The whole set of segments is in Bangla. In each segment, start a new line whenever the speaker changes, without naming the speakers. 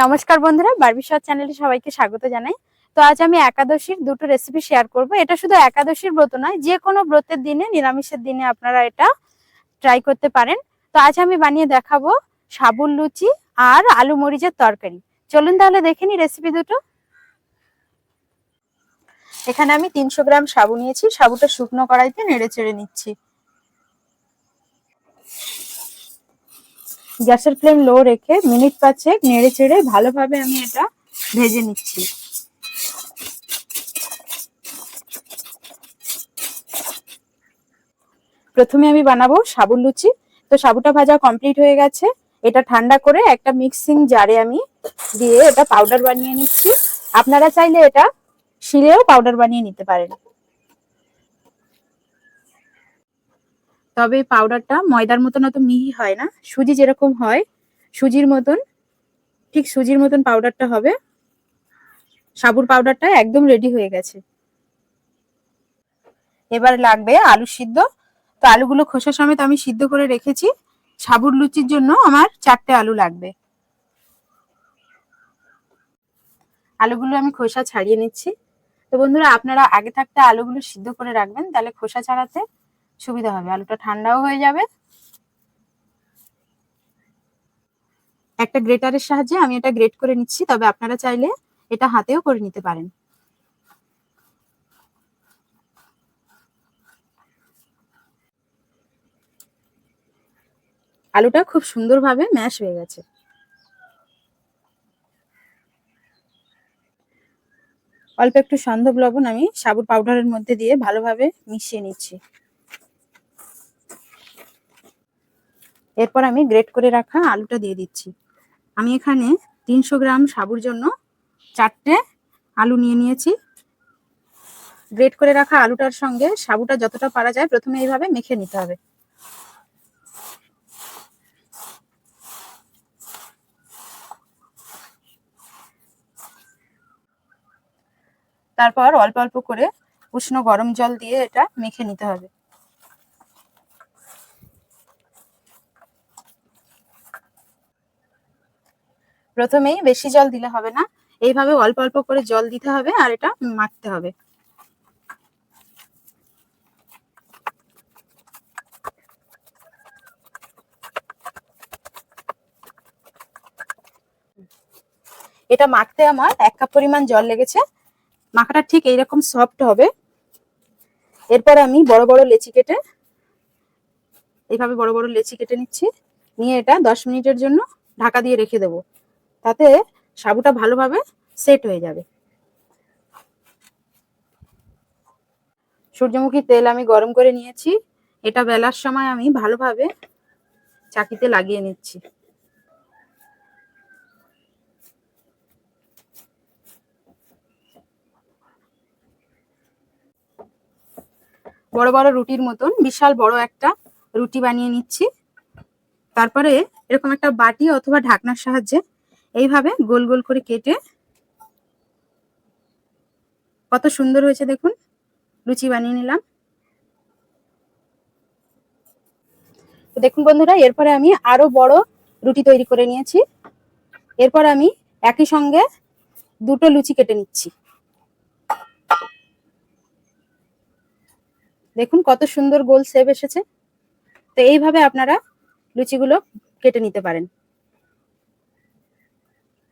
নমস্কার বন্ধুরা বারবিশ্বর চ্যানেলে সবাইকে স্বাগত জানাই। তো আজ আমি একাদশীর দুটো রেসিপি শেয়ার করব। এটা শুধু একাদশীর ব্রত নয়, যে কোনো ব্রতের দিনে, নিরামিষের দিনে আপনারা এটা ট্রাই করতে পারেন। তো আজ আমি বানিয়ে দেখাবো সাবুর লুচি আর আলু মরিচের তরকারি। চলুন তাহলে দেখে নি রেসিপি দুটো। এখানে আমি তিনশো গ্রাম সাবু নিয়েছি, সাবুটা শুকনো কড়াইতে নেড়ে চেড়ে নিচ্ছি। গ্যাসের ফ্লেম লো রেখে মিনিট পাঁচেক নেড়ে চেড়ে ভালোভাবে আমি এটা ভেজে নিচ্ছি। প্রথমে আমি বানাবো সাবুর লুচি। তো সাবুটা ভাজা কমপ্লিট হয়ে গেছে। এটা ঠান্ডা করে একটা মিক্সিং জারে আমি দিয়ে এটা পাউডার বানিয়ে নিচ্ছি। আপনারা চাইলে এটা শিলেও পাউডার বানিয়ে নিতে পারেন। তবে পাউডারটা ময়দার মতন অত মিহি হয় না। সুজি যেরকম হয়, সুজির মতন, ঠিক সুজির মতন পাউডারটা হবে। সাবুর পাউডারটা একদম রেডি হয়ে গেছে। এবার লাগবে আলু সিদ্ধ। তো আলুগুলো খোসা সমেত আমি সিদ্ধ করে রেখেছি। সাবুর লুচির জন্য আমার চারটে আলু লাগবে। আলুগুলো আমি খোসা ছাড়িয়ে নিচ্ছি। তো বন্ধুরা, আপনারা আগে থাকতে আলুগুলো সিদ্ধ করে রাখবেন, তাহলে খোসা ছাড়াতে সুবিধা হবে। আলুটা ঠান্ডাও হয়ে যাবে। একটা গ্রেটারের সাহায্যে আমি এটা গ্রেট করে নিচ্ছি, তবে আপনারা চাইলে এটা হাতেও করে নিতে পারেন। আলুটা খুব সুন্দরভাবে ম্যাশ হয়ে গেছে। অল্প একটু সন্ধব লবণ আমি সাবুর পাউডারের মধ্যে দিয়ে ভালোভাবে মিশিয়ে নিচ্ছি। এরপর আমি গ্রেট করে রাখা আলুটা দিয়ে দিচ্ছি। আমি এখানে তিনশো গ্রাম সাবুর জন্য চারটে আলু নিয়ে নিয়েছি। গ্রেট করে রাখা আলুটার সঙ্গে সাবুটা যতটা পারা যায় প্রথমে এইভাবে মেখে নিতে হবে। তারপর অল্প অল্প করে উষ্ণ গরম জল দিয়ে এটা মেখে নিতে হবে। প্রথমেই বেশি জল দিলে হবে না। এইভাবে অল্প অল্প করে জল দিতে হবে আর এটা মাখতে হবে। এটা মাখতে আমার এক কাপ পরিমাণ জল লেগেছে। মাখাটা ঠিক এইরকম সফট হবে। এরপর আমি বড় বড় লেচি কেটে এইভাবে বড় বড় লেচি কেটে নিচ্ছি। নিয়ে এটা দশ মিনিটের জন্য ঢাকা দিয়ে রেখে দেবো। তাতে সাবুটা ভালোভাবে সেট হয়ে যাবে। সূর্যমুখী তেল আমি গরম করে নিয়েছি। এটা বেলার সময় আমি ভালোভাবে চাকিতে লাগিয়ে নিচ্ছি। বড় বড় রুটির মতন বিশাল বড় একটা রুটি বানিয়ে নিচ্ছি। তারপরে এরকম একটা বাটি অথবা ঢাকনার সাহায্যে এইভাবে গোল গোল করে কেটে কত সুন্দর হয়েছে দেখুন। লুচি বানিয়ে নিলাম। দেখুন বন্ধুরা, এরপরে আমি আরও বড় রুটি তৈরি করে নিয়েছি। এরপর আমি একই সঙ্গে দুটো লুচি কেটে নিচ্ছি। দেখুন কত সুন্দর গোল সেভ এসেছে। তো এইভাবে আপনারা লুচিগুলো কেটে নিতে পারেন।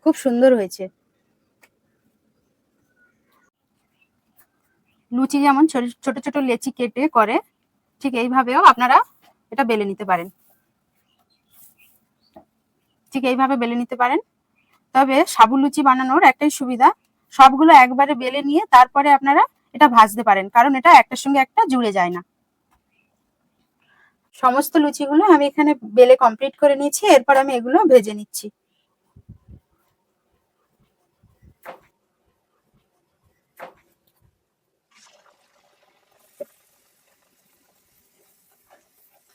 খুব সুন্দর হয়েছে। লুচি যেমন ছোট ছোট লেচি কেটে করে, ঠিক এইভাবেও আপনারা এটা বেলে নিতে পারেন। ঠিক এইভাবে বেলে নিতে পারেন। তবে সাবু লুচি বানানোর একটাই সুবিধা, সবগুলো একবারে বেলে নিয়ে তারপরে আপনারা এটা ভাজতে পারেন, কারণ এটা একটার সঙ্গে একটা জুড়ে যায় না। সমস্ত লুচিগুলো আমি এখানে বেলে কমপ্লিট করে নিয়েছি, এরপর আমি এগুলো ভেজে নিচ্ছি।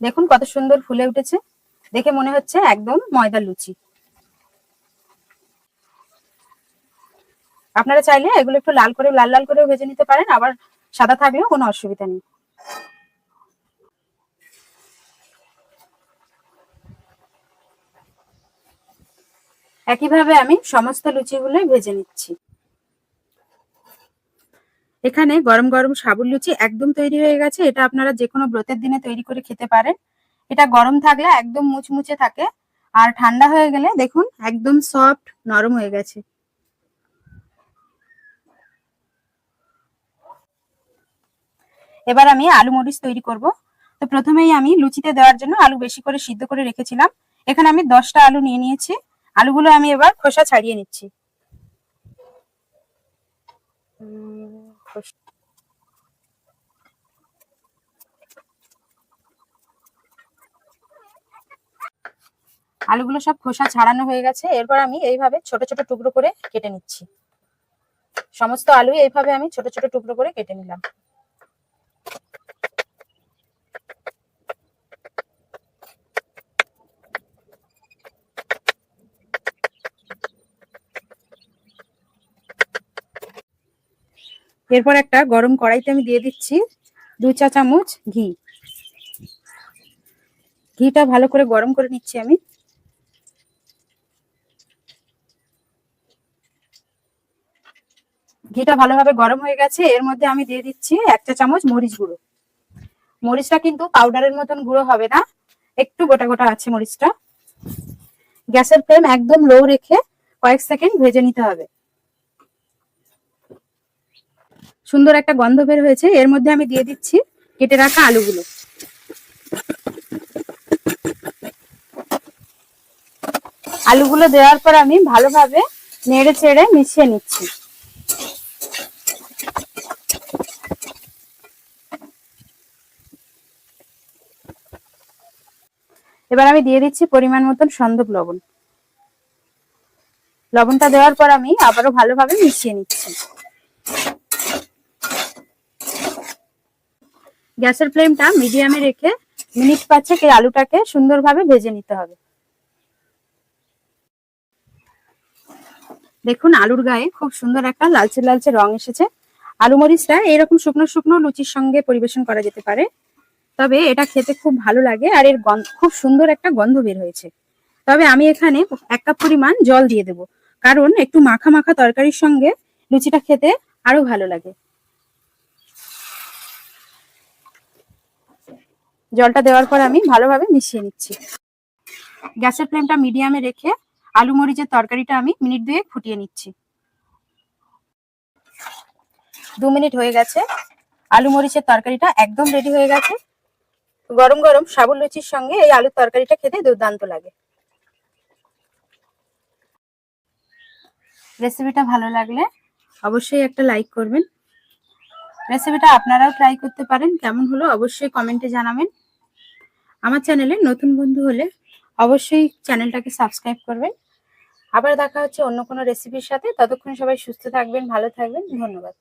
দেখুন কত সুন্দর ফুলে উঠেছে। দেখে মনে হচ্ছে একদম ময়দার লুচি। আপনারা চাইলে এগুলো একটু লাল করে, লাল লাল করেও ভেজে নিতে পারেন, আবার সাদা থাকলেও কোনো অসুবিধা নেই। একইভাবে আমি সমস্ত লুচিগুলো ভেজে নিচ্ছি। এখানে গরম গরম সাবুর লুচি একদম তৈরি হয়ে গেছে। এটা আপনারা যে কোনো ব্রতের দিনে তৈরি করে খেতে পারেন। এটা গরম থাকলে একদম মুচমুচে থাকে। আর ঠান্ডা হয়ে গেলে দেখুন একদম সফট নরম হয়ে গেছে। এবার আমি আলু মরিচ তৈরি করব। তো প্রথমেই আমি লুচিতে দেওয়ার জন্য আলু বেশি করে সিদ্ধ করে রেখেছিলাম। এখানে আমি দশটা আলু নিয়ে নিয়েছি। আলুগুলো আমি এবার খোসা ছাড়িয়ে নিচ্ছি। খোসা- আলুগুলো সব খোসা ছাড়ানো হয়ে গেছে। এরপর আমি এইভাবে ছোট ছোট টুকরো করে কেটে নিচ্ছি। সমস্ত আলু এইভাবে আমি ছোট ছোট টুকরো করে কেটে নিলাম। এরপর একটা গরম কড়াইতে আমি দিয়ে দিচ্ছি দু চা চামচ ঘি। ঘিটা ভালো করে গরম করে নিচ্ছি আমি। ঘিটা ভালোভাবে গরম হয়ে গেছে, এর মধ্যে আমি দিয়ে দিচ্ছি এক চা চামচ মরিচ গুঁড়ো। মরিচটা কিন্তু পাউডারের মতন গুঁড়ো হবে না, একটু গোটা গোটা আছে মরিচটা। গ্যাসের ফ্লেম একদম লো রেখে কয়েক সেকেন্ড ভেজে নিতে হবে। সুন্দর একটা গন্ধ বের হয়েছে। এর মধ্যে আমি দিয়ে দিচ্ছি কেটে রাখা আলুগুলো। আলুগুলো দেওয়ার পর আমি ভালোভাবে নেড়ে চেড়ে মিশিয়ে নিচ্ছি। এবার আমি দিয়ে দিচ্ছি পরিমাণ মতন সন্দক লবণ। লবণটা দেওয়ার পর আমি আবারও ভালোভাবে মিশিয়ে নিচ্ছি। গ্যাসের ফ্লেমটা মিডিয়ামে রেখে মিনিট পাঁচেক এই আলুটাকে সুন্দরভাবে ভেজে নিতে হবে। দেখুন, আলুর গায়ে খুব সুন্দর একটা লালচে লালচে রং এসেছে। আলু মরিচটা এইরকম শুকনো শুকনো লুচির সঙ্গে পরিবেশন করা যেতে পারে। তবে এটা খেতে খুব ভালো লাগে আর এর খুব সুন্দর একটা গন্ধ বের হয়েছে। তবে আমি এখানে এক কাপ পরিমাণ জল দিয়ে দেব। কারণ একটু মাখা মাখা তরকারির সঙ্গে লুচিটা খেতে আরও ভালো লাগে। জলটা দেওয়ার পর আমি ভালোভাবে মিশিয়ে নিচ্ছি। গ্যাসের ফ্লেমটা মিডিয়ামে রেখে আলু মরিচের তরকারিটা আমি মিনিট দুয়েক ফুটিয়ে নিচ্ছি। দু মিনিট হয়ে গেছে। আলু মরিচের তরকারিটা একদম রেডি হয়ে গেছে। গরম গরম সাবুর লুচির সঙ্গে এই আলুর তরকারিটা খেতে দুর্দান্ত লাগে। রেসিপিটা ভালো লাগলে অবশ্যই একটা লাইক করবেন। রেসিপিটা আপনারাও ট্রাই করতে পারেন। কেমন হলো অবশ্যই কমেন্টে জানাবেন। আমার চ্যানেলে নতুন বন্ধু হলে অবশ্যই চ্যানেলটাকে সাবস্ক্রাইব করবেন। আবার দেখা হচ্ছে অন্য কোনো রেসিপির সাথে। ততক্ষণ সবাই সুস্থ থাকবেন, ভালো থাকবেন। ধন্যবাদ।